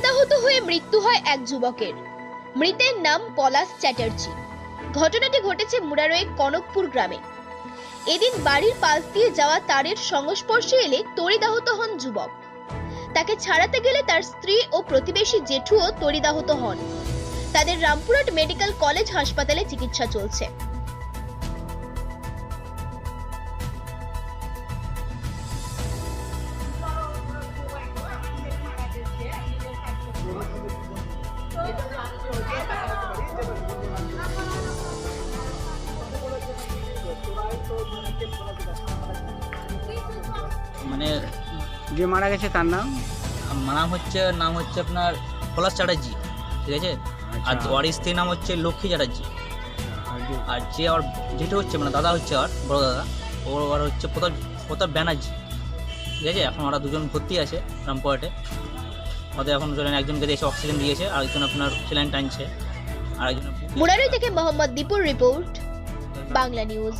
মৃত্যু হয় এক যুবকের। মৃতের নাম পলাশ চ্যাটার্জি। ঘটনাটি ঘটেছে মুরারোয়ের কনকপুর গ্রামে। এদিন বাড়ির পাশ দিয়ে যাওয়া তারের সংস্পর্শে এলে তরিদাহত হন যুবক। তাকে ছাড়াতে গেলে তার স্ত্রী ও প্রতিবেশী জেঠুও তরিদাহত হন। তাদের রামপুরহাট মেডিকেল কলেজ হাসপাতালে চিকিৎসা চলছে। মানে যে মারা গেছে তার নাম? নাম হচ্ছে নাম হচ্ছে আপনার পলাশ চ্যাটার্জি ঠিক আছে? আর আচ্ছা। ওর স্ত্রীর নাম হচ্ছে লক্ষ্মী চ্যাটার্জি। আর যে- আর ওর যেটা হচ্ছে মানে দাদা হচ্ছে আর বড় দাদা ওর ওর হচ্ছে প্রতাপ প্রতাপ ব্যানার্জি ঠিক আছে? এখন ওরা দুজন ভর্তি আছে রামপুরহাটে। ওদের এখন ধরেন একজনকে দিয়ে এসে অক্সিজেন দিয়েছে আর একজন আপনার স্যালাইন টানছে আর একজন মুরারই থেকে মোহাম্মদ দীপুর রিপোর্ট বাংলা নিউজ।